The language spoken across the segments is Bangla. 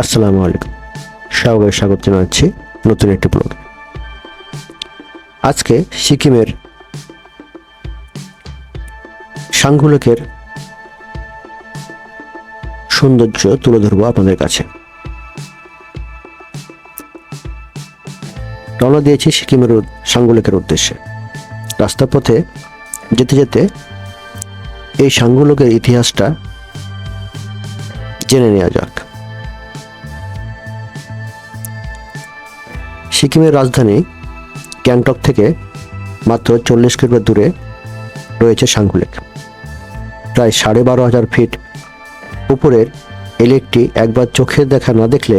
আসসালামু আলাইকুম। সবাই স্বাগত জানাচ্ছি নতুন একটি ব্লগ। আজকে সিকিমের সাংঘুলকের সৌন্দর্য তুলে ধরবো আপনাদের কাছে। রওনা দিয়েছি সিকিমের সাংগুলকের উদ্দেশ্যে। রাস্তার পথে যেতে যেতে এই সাংগুলকের ইতিহাসটা জেনে নেওয়া যাক। সিকিমের রাজধানী গ্যাংটক থেকে মাত্র চল্লিশ কিলোমিটার দূরে রয়েছে সাংহুলেক প্রায় সাড়ে বারো হাজার ফিট উপরের এই লেকটি একবার চোখের দেখা না দেখলে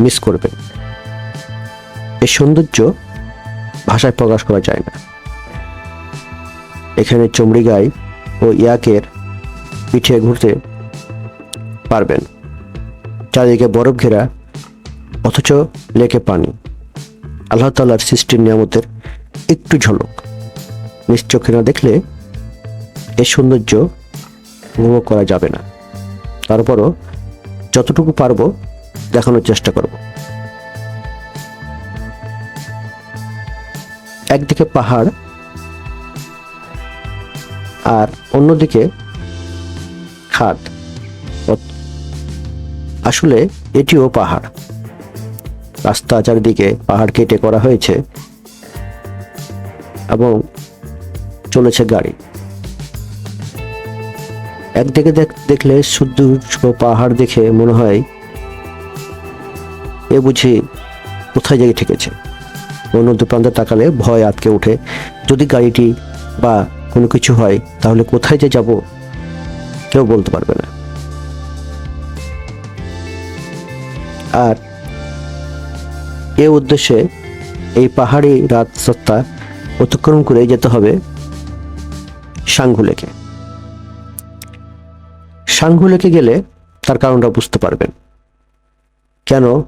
মিস করবেন এর সৌন্দর্য ভাষায় প্রকাশ করা যায় না। এখানে চমড়িগাই ও ইয়াকের পিঠে ঘুরতে পারবেন। চারিদিকে বরফ ঘেরা, অথচ লেকে পানি। আল্লাহ তাল্লার সৃষ্টির নিয়ামতের একটু ঝলক। নিজ চোখে না দেখলে এর সৌন্দর্য উপভোগ করা যাবে না। তারপরও যতটুকু পারব দেখানোর চেষ্টা করব। একদিকে পাহাড় আর অন্যদিকে খাদ। আসলে এটিও পাহাড়। রাস্তা চারিদিকে পাহাড় কেটে করা হয়েছে এবং চলেছে গাড়ি। একদিকে দেখ- দেখলে শুদ্ধ পাহাড় দেখে মনে হয় এ বুঝি কোথায় জায়গায় ঠেকেছে। অন্য দু প্রান্তে তাকালে ভয় আটকে ওঠে। যদি গাড়িটি বা কোনো কিছু হয়, তাহলে কোথায় যে যাব কেউ বলতে পারবে না। আর এ উদ্দেশ্যে এই পাহাড়ি রাস্তা অতিক্রম করে যেতে হবে সাংঘুলেকে সাংঘুলেকে গেলে তার কারণটা বুঝতে পারবেন। কেন?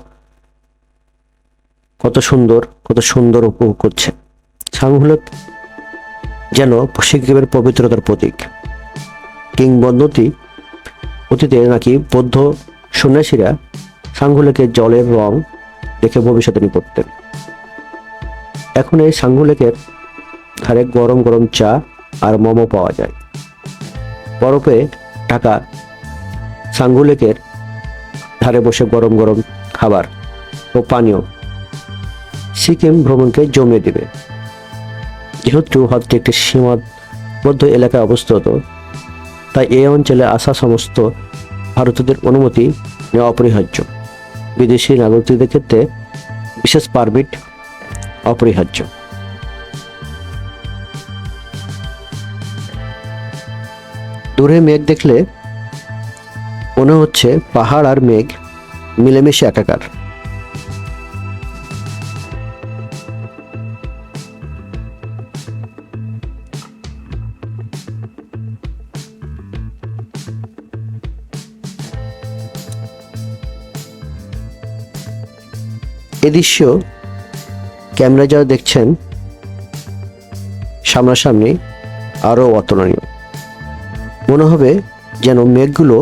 কত সুন্দর কত সুন্দর উপভোগ করছে। সাংঘুলেক যেন সিকিমের পবিত্রতার প্রতীক। কিংবদন্তি অতীতে নাকি বৌদ্ধ সন্ন্যাসীরা সাংঘুলেকের জলের রং দেখে ভবিষ্যৎবাণী করতেন এখন এই সাংঘুলেকের ধারে গরম গরম চা আর মোমো পাওয়া যায়। বরফে ঢাকা সাংঘুলেকের ধারে বসে গরম গরম খাবার ও পানীয় সিকিম ভ্রমণকে জমিয়ে দেবে। যেহেতু হ্রদটি একটি সীমাবদ্ধ এলাকায় অবস্থিত, তাই এই অঞ্চলে আসা সমস্ত ভারতীয়দের অনুমতি নেওয়া অপরিহার্য। বিদেশি নাগরিকদের ক্ষেত্রে বিশেষ পারমিট অপরিহার্য। দূরে মেঘ দেখলে মনে হচ্ছে পাহাড় আর মেঘ মিলেমিশে একাকার। এ দৃশ্য ক্যামেরা যারা দেখছেন, সামনাসামনি আরও অতুলনীয়। মনে হবে যেন মেঘগুলো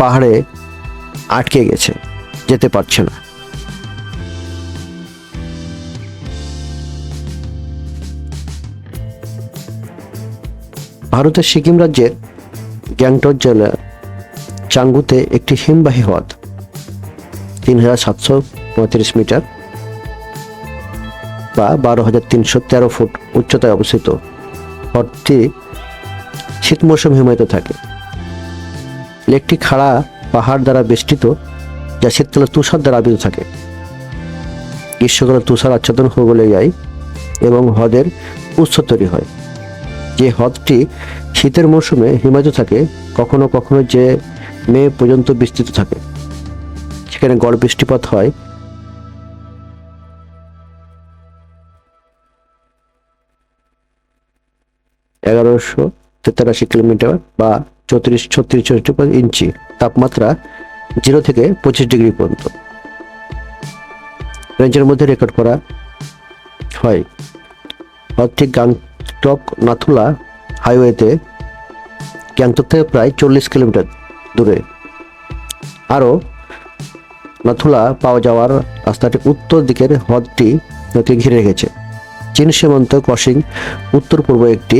পাহাড়ে আটকে গেছে, যেতে পারছে না। ভারতের সিকিম রাজ্যের গ্যাংটক জেলা চাঙ্গুতে একটি হিমবাহী হ্রদ, তিন হাজার সাতশো পঁয়ত্রিশ মিটার বা বারো হাজার তিনশো তেরো ফুট উচ্চতায় অবস্থিত। হ্রদটি শীত মৌসুম হিমায়িত থাকে। লেকটি খাড়া পাহাড় দ্বারা বেষ্টিত, যা শীতকালে তুষার দ্বারা আবৃত থাকে। গ্রীষ্মকালে তুষার আচ্ছাদন হয়ে যায় এবং হ্রদের উৎস তৈরি হয়। যে হ্রদটি শীতের মৌসুমে হিমায়িত থাকে, কখনো কখনো যে মে পর্যন্ত বিস্তৃত থাকে। সেখানে গড় বৃষ্টিপাত হয় এগারোশো তেতারাশি কিলোমিটার বা চৌত্রিশ, ছত্রিশ চৌষট্টি ইঞ্চি তাপমাত্রা জিরো থেকে পঁচিশ ডিগ্রি পর্যন্ত। রেঞ্জের মধ্যে রেকর্ড করা হয়। হ্রদটি গ্যাংটক নাথুলা হাইওয়েতে গ্যাংটক থেকে প্রায় চল্লিশ কিলোমিটার দূরে। আরও নাথুলা পাওয়া যাওয়ার রাস্তাটি উত্তর দিকের হ্রদটি ঘিরে রেখেছে। চীন সীমান্ত ক্রসিং উত্তর পূর্ব একটি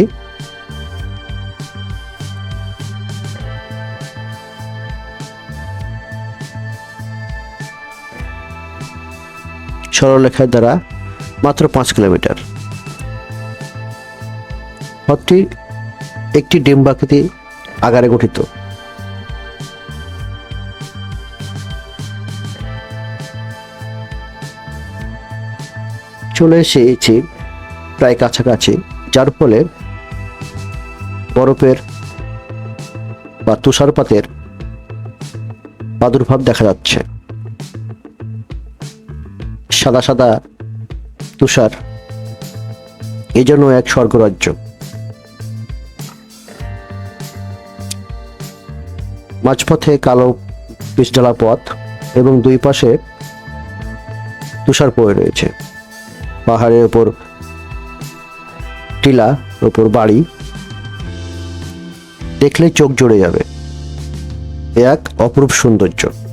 সরলরেখার দ্বারা মাত্র পাঁচ কিলোমিটার। হ্রদটি একটি ডিম্বাকৃতি আকারে গঠিত। চলে এসেছি প্রায় কাছাকাছি, যার ফলে বরফের বা তুষারপাতের প্রাদুর্ভাব দেখা যাচ্ছে। সাদা সাদা তুষার। এ জন্য এক স্বর্গরাজ্য। মাঝপথে কালো পিচঢালা পথ এবং দুই পাশে তুষার পড়ে রয়েছে। পাহাড়ের ওপর টিলা, ওপর বাড়ি। দেখলে চোখ জুড়ে যাবে। এক অপরূপ সৌন্দর্য।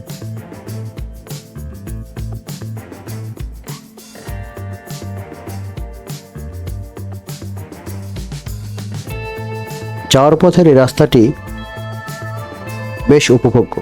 যাওয়ার পথের এই রাস্তাটি বেশ উপভোগ্য।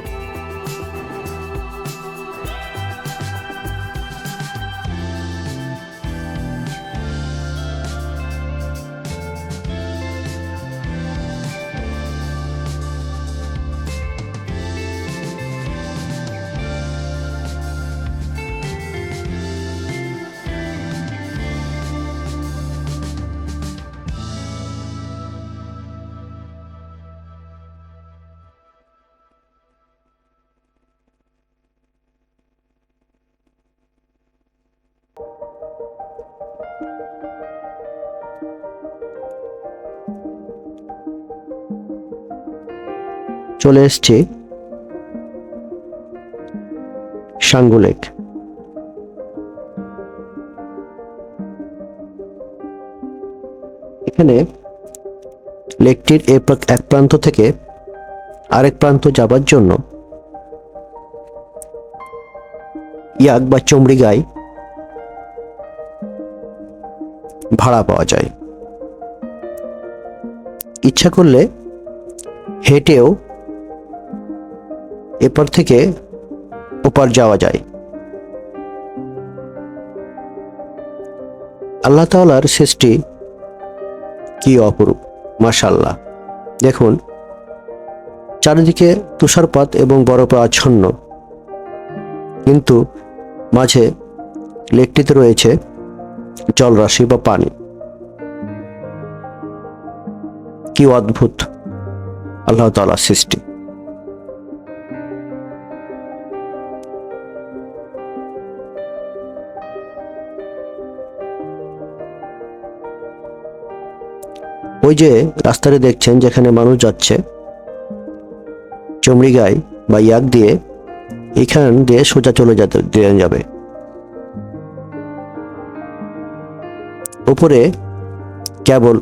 চলে এসছে সাঙ্গু লেক। এখানে লেকটির এক প্রান্ত থেকে আরেক প্রান্ত যাবার জন্য ইয়াক বা চমড়ি গাই ভাড়া পাওয়া যায়। ইচ্ছা করলে হেঁটেও এপার থেকে ওপার যাওয়া যায়। আল্লাহ তাআলার সৃষ্টি কি অপরূপ মাশাল্লাহ দেখুন, চারিদিকে তুষারপাত এবং বরফে আচ্ছন্ন কিন্তু মাঝে লেকটিতে রয়েছে জলরাশি বা পানি। কি অদ্ভুত, আল্লাহ তাআলার সৃষ্টি। ওই যে রাস্তাটা দেখছেন যেখানে মানুষ যাচ্ছে, চমড়ি গাই বা ইয়াক দিয়ে এখান দিয়ে সোজা চলে যেতে, দিয়ে যাবে। উপরে কেবল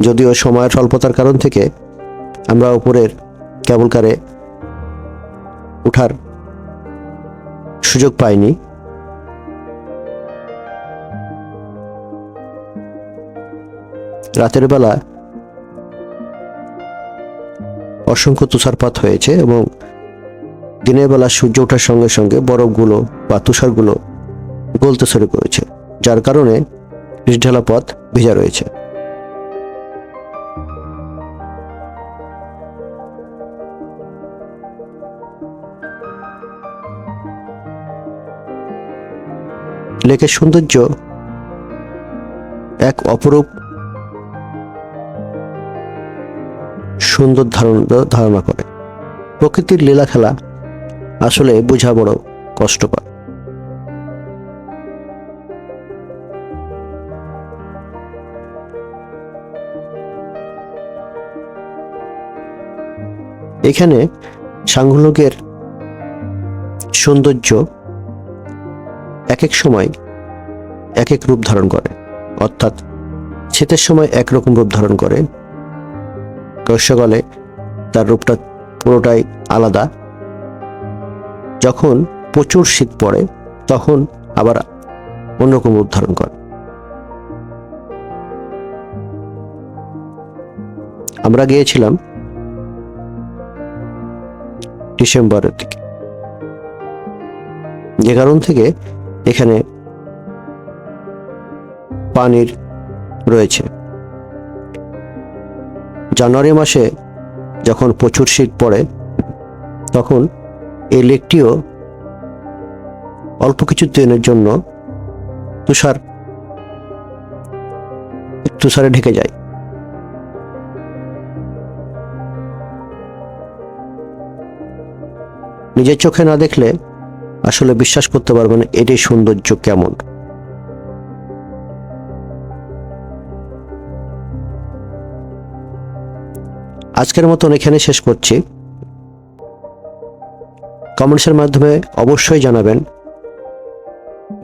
যদিও সময়ের স্বল্পতার কারণ থেকে আমরা উপরের কেবল কারে উঠার সুযোগ পাইনি রাতের বেলা অসংখ্য তুষারপাত হয়েছে এবং দিনের বেলা সূর্য ওঠার সঙ্গে সঙ্গে বরফগুলো বা তুষারগুলো গলতে শুরু করেছে, যার কারণে ঢালা পথ ভেজা রয়েছে। লেকের সৌন্দর্য এক অপরূপ সুন্দর ধারণা ধারণা করে। প্রকৃতির লীলা খেলা আসলে বোঝা বড় কষ্টকর। এখানে সাংহলোকের সৌন্দর্য এক এক সময় এক এক রূপ ধারণ করে। অর্থাৎ শীতের সময় একরকম রূপ ধারণ করে। গ্রীষ্মকালে তার রূপটা পুরোটাই আলাদা। যখন প্রচুর শীত পড়ে, তখন আবার অন্যরকম রূপ ধারণ করে। আমরা গিয়েছিলাম ডিসেম্বরের দিকে। যে কারণ থেকে এখানে পানির রয়েছে। জানুয়ারি মাসে যখন প্রচুর শীত পড়ে, তখন এই লেকটিও অল্প কিছু দিনের জন্য তুষার, তুষারে ঢেকে যায়। নিজের চোখে না দেখলে আসলে বিশ্বাস করতে পারবেন এটির সৌন্দর্য কেমন। আজকের মতন এখানে শেষ করছি। কমেন্টসের মাধ্যমে অবশ্যই জানাবেন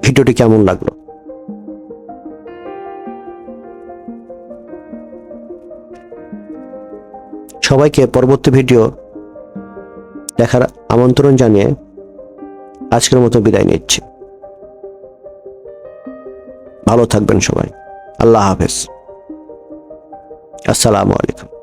ভিডিওটি কেমন লাগল। সবাইকে পরবর্তী ভিডিও দেখার আমন্ত্রণ জানিয়ে আজকের মতো বিদায় নিচ্ছি। ভালো থাকবেন সবাই। আল্লাহ হাফেজ। আসসালামু আলাইকুম।